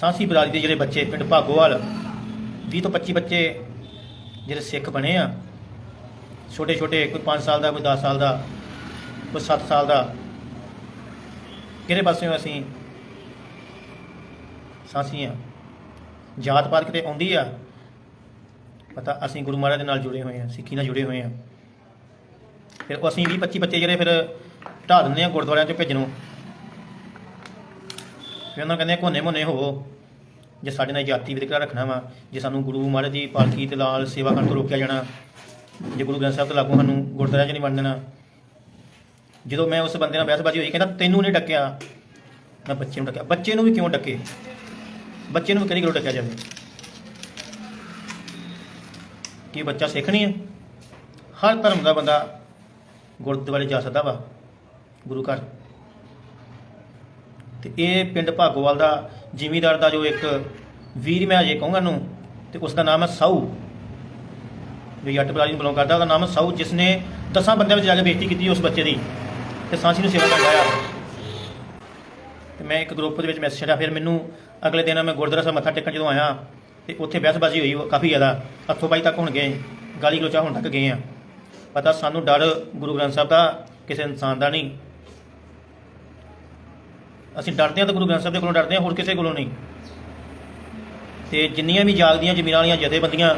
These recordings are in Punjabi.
ਸਾਂਸੀ ਬਰਾਦਰੀ ਦੇ ਜਿਹੜੇ ਬੱਚੇ ਪਿੰਡ ਭਾਗੋਵਾਲ 20 ਤੋਂ 25 ਬੱਚੇ ਜਿਹੜੇ ਸਿੱਖ ਬਣੇ ਆ ਛੋਟੇ ਛੋਟੇ ਕੋਈ 5 ਸਾਲ ਦਾ, ਕੋਈ 10 ਸਾਲ ਦਾ, ਕੋਈ 7 ਸਾਲ ਦਾ, ਕਿਹੜੇ ਪਾਸਿਓਂ ਅਸੀਂ ਸਾਂਸੀ ਆ? ਜਾਤ ਪਾਤ ਕਿਤੇ ਆਉਂਦੀ ਆ? ਪਤਾ, ਅਸੀਂ ਗੁਰੂ ਮਹਾਰਾਜ ਦੇ ਨਾਲ ਜੁੜੇ ਹੋਏ ਆ, ਸਿੱਖੀ ਨਾਲ ਜੁੜੇ ਹੋਏ ਆ। ਫਿਰ ਅਸੀਂ 20 25 ਬੱਚੇ ਜਿਹੜੇ ਫਿਰ ਢਾ ਦਿੰਦੇ ਆ ਗੁਰਦੁਆਰਿਆਂ 'ਚ ਭੇਜਣ। ਨੂੰ ਫਿਰ ਉਹਨਾਂ ਨੂੰ ਕਹਿੰਦੇ ਆ, ਕੋਨੇ ਮੋਨੇ ਹੋਵੋ ਜੇ ਸਾਡੇ ਨਾਲ ਜਾਤੀ ਵਿਤਕਰਾ ਰੱਖਣਾ ਵਾ, ਜੇ ਸਾਨੂੰ ਗੁਰੂ ਮਹਾਰਾਜ ਦੀ ਪਾਲਕੀ ਤੇ ਲਾਲ ਸੇਵਾ ਕਰਨ ਤੋਂ ਰੋਕਿਆ ਜਾਣਾ, ਜੇ ਗੁਰੂ ਗ੍ਰੰਥ ਸਾਹਿਬ ਤੋਂ ਲਾਗੂ ਸਾਨੂੰ ਗੁਰਦੁਆਰਿਆਂ 'ਚ ਨਹੀਂ ਵੰਡ ਦੇਣਾ ਜਦੋਂ ਮੈਂ ਉਸ ਬੰਦੇ ਨਾਲ ਬਹਿਸਬਾਜ਼ੀ ਹੋਈ, ਕਹਿੰਦਾ ਤੈਨੂੰ ਨਹੀਂ ਡੱਕਿਆ। ਮੈਂ ਬੱਚੇ ਨੂੰ ਡੱਕਿਆ। ਬੱਚੇ ਨੂੰ ਵੀ ਕਿਉਂ ਡੱਕੇ? ਬੱਚੇ ਨੂੰ ਵੀ ਕਿਹੜੀ ਗੱਲੋਂ ਡੱਕਿਆ ਜਾਵੇ? ਕੀ ਬੱਚਾ ਸਿੱਖ ਨਹੀਂ ਹੈ? ਹਰ ਧਰਮ ਦਾ ਬੰਦਾ ਗੁਰਦੁਆਰੇ ਜਾ ਸਕਦਾ ਵਾ, ਗੁਰੂ ਘਰ। ਤੇ ਇਹ ਪਿੰਡ ਭਾਗੋਵਾਲ ਦਾ ਜ਼ਿਮੀਦਾਰ ਦਾ ਜੋ ਇੱਕ ਵੀਰ ਮੈਂ ਅਜੇ ਕਹੂੰਗਾ ਨੂੰ ਤੇ ਉਸ ਦਾ ਨਾਮ ਹੈ ਸਾਊ। ਜੋ ਜੱਟ ਬਰਾਜ ਨੂੰ ਬਿਲੋਂਗ ਕਰਦਾ, ਉਹਦਾ ਨਾਮ ਹੈ ਸਾਊ ਜਿਸ ਨੇ ਦਸਾਂ ਬੰਦਿਆਂ ਵਿੱਚ ਜਾ ਕੇ ਬੇਇੱਜ਼ਤੀ ਕੀਤੀ ਉਸ ਬੱਚੇ ਦੀ, ਤੇ ਸਾਂਸੀ ਨੂੰ ਸੇਵਾ ਕਰਦਾ ਆ ਤੇ ਮੈਂ ਇੱਕ ਗਰੁੱਪ ਦੇ ਵਿੱਚ ਮੈਸੇਜ ਛੱਡਿਆ, ਫਿਰ ਮੈਨੂੰ ਅਗਲੇ ਦਿਨ ਮੈਂ ਗੁਰਦੁਆਰਾ ਸਾਹਿਬ ਮੱਥਾ ਟੇਕਣ ਜਦੋਂ ਆਇਆ, ਤੇ ਉੱਥੇ ਬਹਿਸਬਾਜ਼ੀ ਹੋਈ, ਉਹ ਕਾਫੀ ਜ਼ਿਆਦਾ, ਹੱਥੋਂ ਬਾਈ ਤੱਕ ਹੁਣ ਗਏ, ਗਾਲੀ ਗਲੋਚਾ ਹੁਣ ਤੱਕ ਗਏ ਆ। ਪਤਾ ਸਾਨੂੰ ਡਰ ਗੁਰੂ ਗ੍ਰੰਥ ਸਾਹਿਬ ਦਾ ਕਿਸੇ ਇਨਸਾਨ ਦਾ ਨਹੀਂ ਅਸੀਂ ਡਰਦੇ ਹਾਂ ਤਾਂ ਗੁਰੂ ਗ੍ਰੰਥ ਸਾਹਿਬ ਦੇ ਕੋਲੋਂ ਡਰਦੇ ਹਾਂ, ਹੋਰ ਕਿਸੇ ਕੋਲੋਂ ਨਹੀਂ। ਤੇ ਜਿੰਨੀਆਂ ਵੀ ਜਾਗਦੀਆਂ, ਜ਼ਮੀਨਾਂ ਵਾਲੀਆਂ ਜਥੇਬੰਦੀਆਂ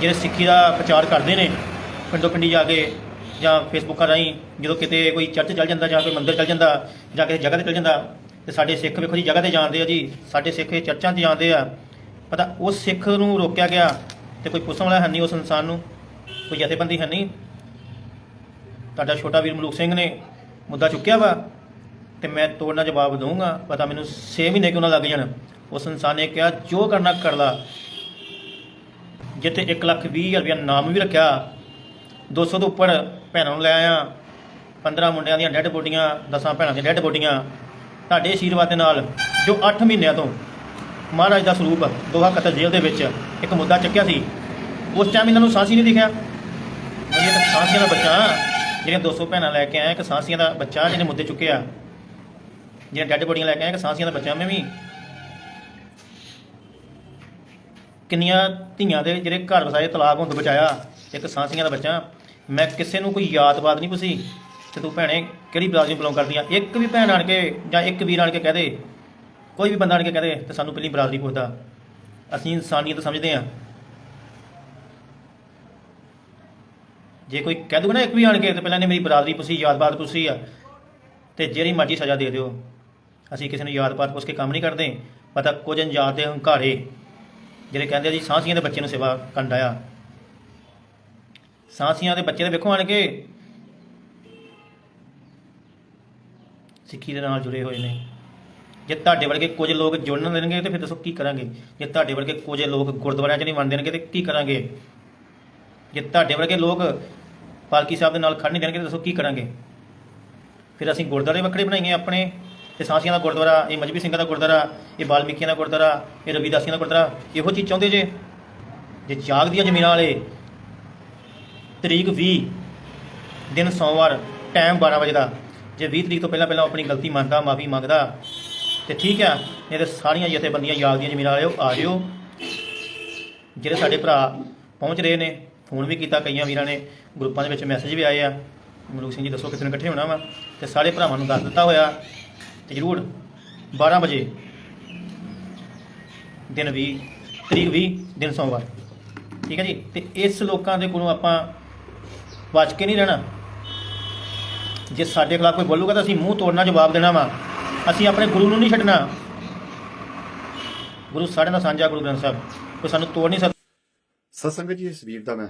ਜਿਹੜੇ ਸਿੱਖੀ ਦਾ ਪ੍ਰਚਾਰ ਕਰਦੇ ਨੇ, ਪਿੰਡੋਂ ਪਿੰਡੀ ਜਾ ਕੇ ਜਾਂ ਫੇਸਬੁੱਕਾਂ ਰਾਹੀਂ, ਜਦੋਂ ਕਿਤੇ ਕੋਈ ਚਰਚ ਚੱਲ ਜਾਂਦਾ ਜਾਂ ਕੋਈ ਮੰਦਿਰ ਚੱਲ ਜਾਂਦਾ ਜਾਂ ਕਿਸੇ ਜਗ੍ਹਾ ਤੇ ਚੱਲ ਜਾਂਦਾ, ਤੇ ਸਾਡੇ ਸਿੱਖ ਵੇਖੋ ਜੀ, ਜਗ੍ਹਾ ਤੇ ਜਾਂਦੇ ਆ ਜੀ, ਸਾਡੇ ਸਿੱਖ ਇਹ ਚਰਚਾਂ 'ਤੇ ਜਾਂਦੇ ਆ, ਪਤਾ ਉਸ ਸਿੱਖ ਨੂੰ ਰੋਕਿਆ ਗਿਆ ਤੇ ਕੋਈ ਪੁੱਛਣ ਵਾਲਾ ਹੈ ਨਹੀਂ ਉਸ ਇਨਸਾਨ ਨੂੰ, ਕੋਈ ਜਥੇਬੰਦੀ ਹੈ ਨਹੀਂ। ਤੁਹਾਡਾ ਛੋਟਾ ਵੀਰ ਮਲੂਕ ਸਿੰਘ ਨੇ ਮੁੱਦਾ ਚੁੱਕਿਆ ਵਾ ਤੇ ਮੈਂ ਤੋੜਨਾ ਜਵਾਬ ਦਊਂਗਾ, ਪਤਾ ਮੈਨੂੰ 6 ਮਹੀਨੇ ਕਿਉਂ ਨਾ ਲੱਗ ਜਾਣ। ਉਸ ਇਨਸਾਨ ਨੇ ਕਿਹਾ, ਜੋ ਕਰਨਾ ਕਰ ਲਾ। ਜਿੱਥੇ 1 ਲੱਖ 20 ਹਜ਼ਾਰ ਰੁਪਇਆ ਨਾਮ ਵੀ ਰੱਖਿਆ 200 ਤੋਂ ਉੱਪਰ ਭੈਣਾਂ ਨੂੰ ਲੈ ਆਇਆ 15 ਮੁੰਡਿਆਂ ਦੀਆਂ ਡੈੱਡ ਬੋਡੀਆਂ 10 ਭੈਣਾਂ ਦੀਆਂ ਡੈੱਡ ਬੋਡੀਆਂ, ਤੁਹਾਡੇ ਆਸ਼ੀਰਵਾਦ ਦੇ ਨਾਲ, ਜੋ 8 ਮਹੀਨਿਆਂ ਤੋਂ ਮਹਾਰਾਜ ਦਾ ਸਰੂਪ, ਦੋਹਾ ਕਤਲ ਜੇਲ੍ਹ ਦੇ ਵਿੱਚ ਇੱਕ ਮੁੱਦਾ ਚੱਕਿਆ ਸੀ। ਉਸ ਟਾਈਮ ਇਹਨਾਂ ਨੂੰ ਸਾਂਸੀ ਨਹੀਂ ਦਿਖਿਆ। ਇਹ ਤਾਂ ਸਾਂਸੀਆਂ ਦਾ ਬੱਚਾ, ਜਿਹੜੀਆਂ 200 ਭੈਣਾਂ ਲੈ ਕੇ ਆਇਆ, ਇੱਕ ਸਾਂਸੀਆਂ ਦਾ ਬੱਚਾ ਜਿਹਨੇ ਮੁੱਦੇ ਚੁੱਕਿਆ। ਜੇ ਡੈੱਡ ਬੋਡੀਆਂ ਲੈ ਕੇ ਆਇਆ ਇੱਕ ਸਾਂਸੀਆਂ ਦਾ ਬੱਚਾ ਮੈਂ ਵੀ। ਕਿੰਨੀਆਂ ਧੀਆਂ ਦੇ ਜਿਹੜੇ ਘਰ ਵਸਾਏ, ਤਲਾਕ ਹੁੰਦ ਬਚਾਇਆ, ਇੱਕ ਸਾਂਸੀਆਂ ਦਾ ਬੱਚਾ। ਮੈਂ ਕਿਸੇ ਨੂੰ ਕੋਈ ਯਾਦਬਾਦ ਨਹੀਂ ਪੁੱਛੀ ਤੇ ਤੂੰ ਭੈਣੇ ਕਿਹੜੀ ਬਰਾਦਰੀ ਬਿਲੋਂਗ ਕਰਦੀ ਆ? ਇੱਕ ਵੀ ਭੈਣ ਆਣ ਕੇ ਜਾਂ ਇੱਕ ਵੀਰ ਆਣ ਕੇ ਕਹਿ ਦੇ, ਕੋਈ ਵੀ ਬੰਦਾ ਆਣ ਕੇ ਕਹਿ ਦੇ, ਤੇ ਸਾਨੂੰ ਪਹਿਲੀ ਬਰਾਦਰੀ ਪੁੱਛਦਾ। ਅਸੀਂ ਇਨਸਾਨੀਅਤ ਸਮਝਦੇ ਆ ਜੇ ਕੋਈ ਕਹਿ ਦੂਗਾ ਨਾ ਇੱਕ ਵੀ ਆਣ ਕੇ, ਤੇ ਪਹਿਲਾਂ ਨੇ ਮੇਰੀ ਬਰਾਦਰੀ ਪੁੱਛੀ ਯਾਦਬਾਦ ਪੁੱਛੀ ਆ, ਤੇ ਜਿਹੜੀ ਮਰਜ਼ੀ ਸਜ਼ਾ ਦੇ ਦਿਓ। ਅਸੀਂ ਕਿਸੇ ਨੂੰ ਯਾਦ ਪਾਤ ਪੁੱਛ ਕੇ ਕੰਮ ਨਹੀਂ ਕਰਦੇ, ਪਤਾ ਕੁਝ ਅਣਜਾਣ ਦੇ ਹੰਕਾਰੇ, ਜਿਹੜੇ ਕਹਿੰਦੇ ਆ ਜੀ, ਸਾਂਸੀਆਂ ਦੇ ਬੱਚੇ ਨੂੰ ਸੇਵਾ ਕਰਨ ਆ ਸਾਂਸੀਆਂ ਦੇ ਬੱਚੇ ਦੇ ਵੇਖੋ ਆਣ ਕੇ ਸਿੱਖੀ ਦੇ ਨਾਲ ਜੁੜੇ ਹੋਏ ਨੇ। ਜੇ ਤੁਹਾਡੇ ਵਰਗੇ ਕੁਝ ਲੋਕ ਜੁੜਨ ਦੇਣਗੇ ਤੇ ਫਿਰ ਦੱਸੋ ਕੀ ਕਰਾਂਗੇ? ਜੇ ਤੁਹਾਡੇ ਵਰਗੇ ਕੁਝ ਲੋਕ ਗੁਰਦੁਆਰਿਆਂ 'ਚ ਨਹੀਂ ਮੰਨ ਦੇਣਗੇ ਤੇ ਕੀ ਕਰਾਂਗੇ? ਜੇ ਤੁਹਾਡੇ ਵਰਗੇ ਲੋਕ ਪਾਲਕੀ ਸਾਹਿਬ ਦੇ ਨਾਲ ਖੜ ਨਹੀਂ ਦੇਣਗੇ ਤਾਂ ਦੱਸੋ ਕੀ ਕਰਾਂਗੇ? ਫਿਰ ਅਸੀਂ ਗੁਰਦੁਆਰੇ ਵੱਖਰੇ ਬਣਾਈਏ ਆਪਣੇ। ਤੇ ਸਾਂਸੀਆਂ ਦਾ ਗੁਰਦੁਆਰਾ, ਇਹ ਮਜਬੀ ਸਿੰਘਾਂ ਦਾ ਗੁਰਦੁਆਰਾ, ਇਹ ਬਾਲਮੀਕੀਆਂ ਦਾ ਗੁਰਦੁਆਰਾ, ਇਹ ਰਵੀਦਾਸੀਆਂ ਦਾ ਗੁਰਦੁਆਰਾ, ਇਹੋ ਚੀਜ਼ ਚਾਹੁੰਦੇ ਜੇ? ਜੇ ਜਾਗ ਦੀਆਂ ਜ਼ਮੀਨਾਂ ਵਾਲੇ, ਤਰੀਕ 20 ਦਿਨ ਸੋਮਵਾਰ ਟਾਈਮ 12 ਵਜੇ ਦਾ, ਜੇ 20 ਤਰੀਕ ਤੋਂ ਪਹਿਲਾਂ ਪਹਿਲਾਂ ਆਪਣੀ ਗਲਤੀ ਮੰਨਦਾ, ਮਾਫੀ ਮੰਗਦਾ, ਤੇ ਠੀਕ ਆ ਨਹੀਂ ਤੇ ਸਾਰੀਆਂ ਜਥੇਬੰਦੀਆਂ ਜਾਗ ਦੀਆਂ ਜ਼ਮੀਨਾਂ ਵਾਲੇ ਉਹ ਆ ਜਿਓ। ਜਿਹੜੇ ਸਾਡੇ ਭਰਾ ਪਹੁੰਚ ਰਹੇ ਨੇ, ਫੋਨ ਵੀ ਕੀਤਾ ਕਈਆਂ ਵੀਰਾਂ ਨੇ, ਗਰੁੱਪਾਂ ਦੇ ਵਿੱਚ ਮੈਸੇਜ ਵੀ ਆਏ ਆ। ਮਲੂਕ ਸਿੰਘ ਜੀ ਦੱਸੋ ਕਿਸ ਕਿਤੇ ਇਕੱਠੇ ਹੋਣਾ ਵਾ? ਤੇ ਸਾਰੇ ਭਰਾਵਾਂ ਨੂੰ ਦੱਸ ਦਿੱਤਾ ਹੋਇਆ ਤੇ ਜਰੂਰ 12 ਵਜੇ ਦਿਨ 20 ਤਰੀਕ 20 ਦਿਨ ਸੋਮਵਾਰ। ਠੀਕ ਹੈ ਜੀ? ਤੇ ਇਸ ਲੋਕਾਂ ਦੇ ਕੋਲੋਂ ਆਪਾਂ ਬਚ ਕੇ ਨਹੀਂ ਰਹਿਣਾ। ਜੇ ਸਾਡੇ ਖਿਲਾਫ ਕੋਈ ਬੋਲੂਗਾ ਤਾਂ ਅਸੀਂ ਮੂੰਹ ਤੋੜਨਾ, ਜਵਾਬ ਦੇਣਾ ਵਾ। ਅਸੀਂ ਆਪਣੇ ਗੁਰੂ ਨੂੰ ਨਹੀਂ ਛੱਡਣਾ। ਗੁਰੂ ਸਾਡੇ ਨਾਲ ਸਾਂਝਾ, ਗੁਰੂ ਗ੍ਰੰਥ ਸਾਹਿਬ। ਕੋਈ ਸਾਨੂੰ ਤੋੜ ਨਹੀਂ ਸਕਦਾ ਸਤਸੰਗ ਜੀ, ਇਸ ਵੀਰ ਦਾ ਮੈਂ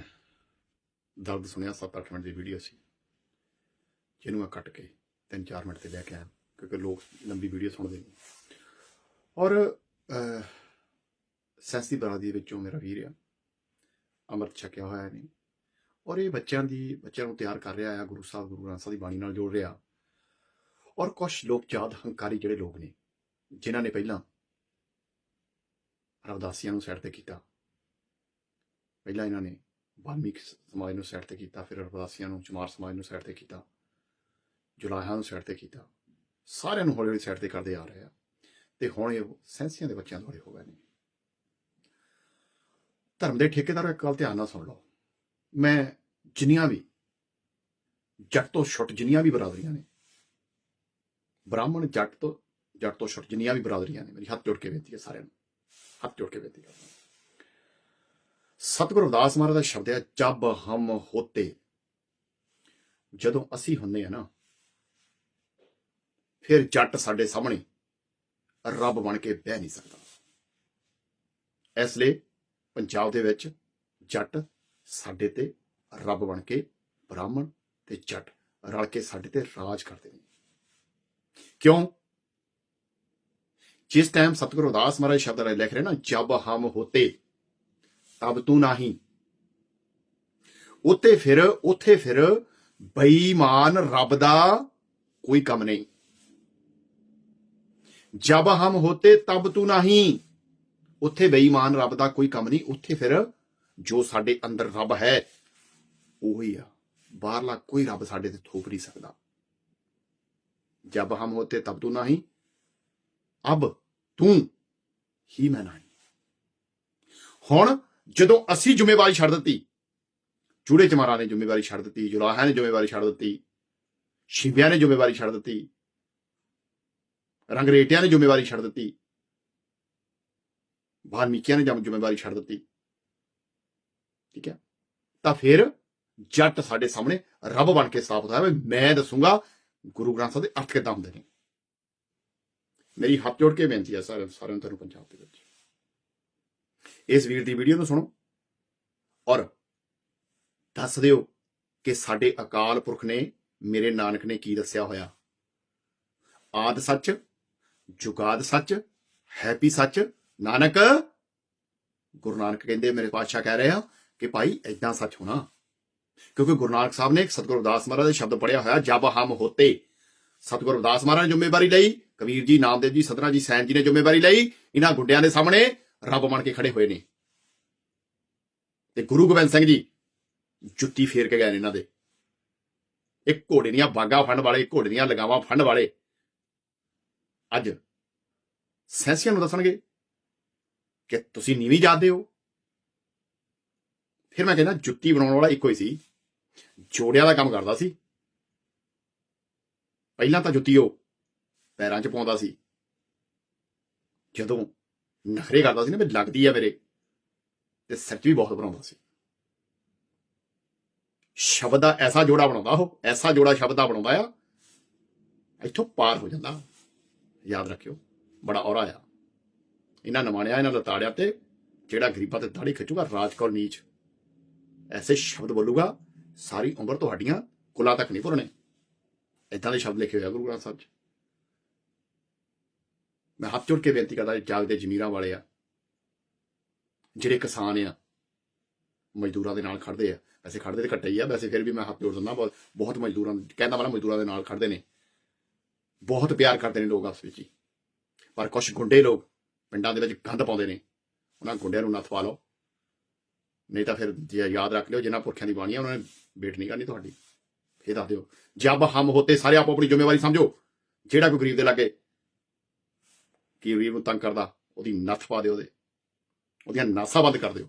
ਦਰਦ ਸੁਣਿਆ 7-8 ਮਿੰਟ ਦੀ ਵੀਡੀਓ ਸੀ। ਜਿਹਨੂੰ ਮੈਂ ਕੱਟ ਕੇ 3-4 ਮਿੰਟ ਤੇ ਲੈ ਕੇ ਆਇਆ। ਕਿਉਂਕਿ ਲੋਕ ਲੰਬੀ ਵੀਡੀਓ ਸੁਣਦੇ ਨੇ ਔਰ ਅਹ, ਸੈਂਸੀ ਬਰਾਦਰੀ ਵਿੱਚੋਂ ਮੇਰਾ ਵੀਰ ਆ। ਅੰਮ੍ਰਿਤ ਛਕਿਆ ਹੋਇਆ ਨਹੀਂ ਔਰ ਇਹ ਬੱਚਿਆਂ ਦੀ ਬੱਚਿਆਂ ਨੂੰ ਤਿਆਰ ਕਰ ਰਿਹਾ ਆ ਗੁਰੂ ਸਾਹਿਬ ਗੁਰੂ ਗ੍ਰੰਥ ਸਾਹਿਬ ਦੀ ਬਾਣੀ ਨਾਲ ਜੋੜ ਰਿਹਾ। ਔਰ ਕੁਝ ਲੋਕ ਜਾਦ ਹੰਕਾਰੀ ਜਿਹੜੇ ਲੋਕ ਨੇ ਜਿਨ੍ਹਾਂ ਨੇ ਪਹਿਲਾਂ ਰਵਦਾਸੀਆਂ ਨੂੰ ਸਾਈਡ ਤੇ ਕੀਤਾ। ਪਹਿਲਾਂ ਇਹਨਾਂ ਨੇ ਵਾਲਮੀਕ ਸਮਾਜ ਨੂੰ ਸਾਈਡ ਤੇ ਕੀਤਾ ਫਿਰ ਰਵਦਾਸੀਆਂ ਨੂੰ ਚਮਾਰ ਸਮਾਜ ਨੂੰ ਸਾਈਡ ਤੇ ਕੀਤਾ। ਜੁਲਾਹਿਆਂ ਨੂੰ ਸਾਈਡ ਤੇ ਕੀਤਾ। ਸਾਰਿਆਂ ਨੂੰ ਹੌਲੀ ਹੌਲੀ ਸਾਈਡ ਤੇ ਕਰਦੇ ਆ ਰਹੇ ਆ। ਤੇ ਹੁਣ ਇਹ ਸੈਂਸੀਆਂ ਦੇ ਬੱਚਿਆਂ ਦੁਆਲੇ ਹੋ ਗਏ ਨੇ ਧਰਮ ਦੇ ਠੇਕੇਦਾਰੋ ਇੱਕ ਗੱਲ ਧਿਆਨ ਨਾਲ ਸੁਣ ਲਓ। ਮੈਂ ਜਿੰਨੀਆਂ ਵੀ ਜੱਟ ਤੋਂ ਛੁੱਟ ਜਿੰਨੀਆਂ ਵੀ ਬਰਾਦਰੀਆਂ ਨੇ, ਬ੍ਰਾਹਮਣ ਜੱਟ ਤੋਂ ਜੱਟ ਤੋਂ ਛੁੱਟ ਜਿੰਨੀਆਂ ਵੀ ਬਰਾਦਰੀਆਂ ਨੇ, ਮੇਰੀ ਹੱਥ ਜੋੜ ਕੇ ਬੇਨਤੀ ਹੈ ਸਾਰਿਆਂ ਨੂੰ, ਹੱਥ ਜੋੜ ਕੇ ਬੇਨਤੀ ਕਰਦਾ ਸਤਿਗੁਰੂ ਅਰਦਾਸ ਮਹਾਰਾਜ ਦਾ ਸ਼ਬਦ ਹੈ, ਜਬ ਹਮ ਹੋਤੇ। ਜਦੋਂ ਅਸੀਂ ਹੁੰਨੇ ਆ ਨਾ ਫਿਰ ਜੱਟ ਸਾਡੇ ਸਾਹਮਣੇ ਰੱਬ ਬਣ ਕੇ ਬਹਿ ਨਹੀਂ ਸਕਦਾ। ਇਸ ਲਈ ਪੰਜਾਬ ਦੇ ਵਿੱਚ ਜੱਟ ਸਾਡੇ ਤੇ ਰੱਬ ਬਣ ਕੇ, ਬ੍ਰਾਹਮਣ ਤੇ ਜੱਟ ਰਲ ਕੇ ਸਾਡੇ ਤੇ ਰਾਜ ਕਰਦੇ ਨੇ। ਕਿਉਂ? ਜਿਸ ਟਾਈਮ ਸਤਿਗੁਰੂ ਅਰਦਾਸ ਮਹਾਰਾਜ ਸ਼ਬਦ ਰਾਜ ਲਿਖ ਰਹੇ ਨਾ, ਜਬ ਹਮ ਹੋਤੇ, ਤਬ ਤੂੰ ਨਹੀਂ। ਉੱਤੇ ਫਿਰ, ਉੱਥੇ ਫਿਰ ਬੇਈਮਾਨ ਰੱਬ ਦਾ ਕੋਈ ਕੰਮ ਨਹੀਂ। ਜਬ ਹਮ ਹੋਤੇ ਤਬ ਤੂੰ ਨਹੀਂ। ਉੱਥੇ ਬੇਈਮਾਨ ਰੱਬ ਦਾ ਕੋਈ ਕੰਮ ਨਹੀਂ। ਉੱਥੇ ਫਿਰ ਜੋ ਸਾਡੇ ਅੰਦਰ ਰੱਬ ਹੈ, ਉਹੀ ਆ। ਬਾਹਰਲਾ ਕੋਈ ਰੱਬ ਸਾਡੇ ਤੇ ਥੋਪ ਨਹੀਂ ਸਕਦਾ। ਜਬ ਹਮ ਹੋਤੇ ਤਬ ਤੂੰ ਨਹੀਂ। ਅਬ ਤੂੰ ਹੀ ਮੈਂ ਨਹੀਂ। ਹੁਣ ਜਦੋਂ ਅਸੀਂ ਜ਼ਿੰਮੇਵਾਰੀ ਛੱਡ ਦਿੱਤੀ, ਚੂੜੇ ਚਮਾਰਾਂ ਨੇ ਜ਼ਿੰਮੇਵਾਰੀ ਛੱਡ ਦਿੱਤੀ ਜੁਲਾਹਾਂ ਨੇ ਜ਼ਿੰਮੇਵਾਰੀ ਛੱਡ ਦਿੱਤੀ, ਸ਼ਿਵਿਆਂ ਨੇ ਜ਼ਿੰਮੇਵਾਰੀ ਛੱਡ ਦਿੱਤੀ ਰੰਗਰੇਟਿਆਂ ਨੇ ਜ਼ਿੰਮੇਵਾਰੀ ਛੱਡ ਦਿੱਤੀ। ਵਾਲਮੀਕੀਆਂ ਨੇ ਜ਼ਿੰਮੇਵਾਰੀ ਛੱਡ ਦਿੱਤੀ। ਠੀਕ ਹੈ? ਤਾਂ ਫਿਰ ਜੱਟ ਸਾਡੇ ਸਾਹਮਣੇ ਰੱਬ ਬਣ ਕੇ ਸਾਫ਼ ਹੋਇਆ। ਮੈਂ ਦੱਸੂਗਾ ਗੁਰੂ ਗ੍ਰੰਥ ਸਾਹਿਬ ਦੇ ਅਰਥ ਕਿੱਦਾਂ ਹੁੰਦੇ ਨੇ। ਮੇਰੀ ਹੱਥ ਜੋੜ ਕੇ ਬੇਨਤੀ ਹੈ ਸਾਰਿਆਂ ਸਾਰਿਆਂ ਨੂੰ ਤੁਹਾਨੂੰ ਪੰਜਾਬ ਦੇ ਵਿੱਚ। ਇਸ ਵੀਰ ਦੀ ਵੀਡੀਓ ਨੂੰ ਸੁਣੋ ਔਰ ਦੱਸ ਦਿਓ ਕਿ ਸਾਡੇ ਅਕਾਲ ਪੁਰਖ ਨੇ, ਮੇਰੇ ਨਾਨਕ ਨੇ ਕੀ ਦੱਸਿਆ ਹੋਇਆ। ਆਦ ਸੱਚ ਜੁਗਾਦ ਸੱਚ, ਹੈਪੀ ਸੱਚ, ਨਾਨਕ। ਗੁਰੂ ਨਾਨਕ ਕਹਿੰਦੇ, ਮੇਰੇ ਪਾਤਸ਼ਾਹ ਕਹਿ ਰਹੇ ਆ ਕਿ ਭਾਈ ਐਦਾਂ ਸੱਚ ਹੋਣਾ। ਕਿਉਂਕਿ ਗੁਰੂ ਨਾਨਕ ਸਾਹਿਬ ਨੇ ਸਤਿਗੁਰੂ ਦਾਸ ਮਹਾਰਾਜ ਦੇ ਸ਼ਬਦ ਪੜਿਆ ਹੋਇਆ, ਜਬ ਹਮ ਹੋਤੇ। ਸਤਿਗੁਰੂ ਦਾਸ ਮਹਾਰਾਜ ਨੇ ਜ਼ਿੰਮੇਵਾਰੀ ਲਈ, ਕਬੀਰ ਜੀ, ਨਾਮਦੇਵ ਜੀ ਸਤਨਾ ਜੀ, ਸੈਨ ਜੀ ਨੇ ਜ਼ਿੰਮੇਵਾਰੀ ਲਈ, ਇਹਨਾਂ ਗੁੰਡਿਆਂ ਦੇ ਸਾਹਮਣੇ ਰੱਬ ਬਣ ਕੇ ਖੜੇ ਹੋਏ ਨੇ। ਤੇ ਗੁਰੂ ਗੋਬਿੰਦ ਸਿੰਘ ਜੀ ਜੁੱਤੀ ਫੇਰ ਕੇ ਗਏ ਨੇ ਇਹਨਾਂ ਦੇ। ਇੱਕ ਘੋੜੇ ਦੀਆਂ ਬਾਗਾ ਫੰਡ ਵਾਲੇ, ਘੋੜੇ ਦੀਆਂ ਲਗਾਵਾਂ ਫੰਡ ਵਾਲੇ। ਅੱਜ ਸੈਂਸੀਆਂ ਨੂੰ ਦੱਸਣਗੇ ਕਿ ਤੁਸੀਂ ਨੀਵੀਂ ਜਾਂਦੇ ਹੋ। ਫਿਰ ਮੈਂ ਕਹਿੰਦਾ ਜੁੱਤੀ ਬਣਾਉਣ ਵਾਲਾ ਇੱਕੋ ਹੀ ਸੀ। ਜੋੜਿਆਂ ਦਾ ਕੰਮ ਕਰਦਾ ਸੀ। ਪਹਿਲਾਂ ਤਾਂ ਜੁੱਤੀ ਉਹ ਪੈਰਾਂ 'ਚ ਪਾਉਂਦਾ ਸੀ। ਜਦੋਂ ਨਖਰੇ ਕਰਦਾ ਸੀ ਨਾ ਵੀ ਲੱਗਦੀ ਆ ਮੇਰੇ, ਤੇ ਸੱਚ ਵੀ ਬਹੁਤ ਬਣਾਉਂਦਾ ਸੀ। ਸ਼ਬਦ ਦਾ ਐਸਾ ਜੋੜਾ ਬਣਾਉਂਦਾ ਉਹ, ਐਸਾ ਜੋੜਾ ਸ਼ਬਦ ਦਾ ਬਣਾਉਂਦਾ ਆ, ਇੱਥੋਂ ਪਾਰ ਹੋ ਜਾਂਦਾ। ਯਾਦ ਰੱਖਿਓ, ਬੜਾ ਔਰਾ ਆ। ਇਹਨਾਂ ਨਮਾਣਿਆ ਇਹਨਾਂ ਦਾ ਲਤਾੜਿਆ ਤੇ ਜਿਹੜਾ ਗਰੀਬਾਂ ਤੇ ਦਾੜੀ ਖਿੱਚੂਗਾ, ਰਾਜ ਕੌਰ ਨੀਚ। ਐਸੇ ਸ਼ਬਦ ਬੋਲੂਗਾ, ਸਾਰੀ ਉਮਰ ਤੁਹਾਡੀਆਂ ਕੁਲਾ ਤੱਕ ਨਹੀਂ ਭੁਰਨੇ ਇਦਾਂ ਦੇ ਸ਼ਬਦ ਲਿਖੇ ਹੋਏ ਆ ਗੁਰੂ ਗ੍ਰੰਥ ਸਾਹਿਬ 'ਚ ਮੈਂ ਹੱਥ ਜੋੜ ਕੇ ਬੇਨਤੀ ਕਰਦਾ ਜਾਗਦੇ ਜ਼ਮੀਰਾਂ ਵਾਲੇ ਆ, ਜਿਹੜੇ ਕਿਸਾਨ ਆ, ਮਜ਼ਦੂਰਾਂ ਦੇ ਨਾਲ ਖੜਦੇ ਆ। ਵੈਸੇ ਖੜਦੇ ਤੇ ਘੱਟੇ ਹੀ ਆ, ਵੈਸੇ ਫਿਰ ਵੀ ਮੈਂ ਹੱਥ ਜੋੜ ਦਿੰਦਾ, ਬਹੁਤ ਬਹੁਤ ਮਜ਼ਦੂਰਾਂ, ਕਹਿੰਦਾ ਵਾਲਾ ਮਜ਼ਦੂਰਾਂ ਦੇ ਨਾਲ ਖੜਦੇ ਨੇ। ਬਹੁਤ ਪਿਆਰ ਕਰਦੇ ਨੇ ਲੋਕ ਆਪਸ ਵਿੱਚ ਹੀ। ਪਰ ਕੁਝ ਗੁੰਡੇ ਲੋਕ ਪਿੰਡਾਂ ਦੇ ਵਿੱਚ ਗੰਦ ਪਾਉਂਦੇ ਨੇ। ਉਹਨਾਂ ਗੁੰਡਿਆਂ ਨੂੰ ਨੱਥ ਪਾ ਲਓ। ਨਹੀਂ ਤਾਂ ਫਿਰ ਜੇ ਯਾਦ ਰੱਖ ਲਿਓ ਜਿਨ੍ਹਾਂ ਪੁਰਖਿਆਂ ਦੀ ਬਾਣੀ ਹੈ ਉਹਨਾਂ ਨੇ ਵੇਟ ਨਹੀਂ ਕਰਨੀ ਤੁਹਾਡੀ। ਇਹ ਦੱਸ ਦਿਓ। ਜਬ ਹਮ ਹੋਤੇ ਸਾਰੇ ਆਪੋ ਆਪਣੀ ਜ਼ਿੰਮੇਵਾਰੀ ਸਮਝੋ। ਜਿਹੜਾ ਕੋਈ ਗਰੀਬ ਦੇ ਲਾਗੇ ਕੀ ਗਰੀਬ ਨੂੰ ਤੰਗ ਕਰਦਾ, ਉਹਦੀ ਨੱਥ ਪਾ ਦਿਓ ਉਹਦੇ। ਉਹਦੀਆਂ ਨਾਸਾਂ ਬੰਦ ਕਰ ਦਿਓ।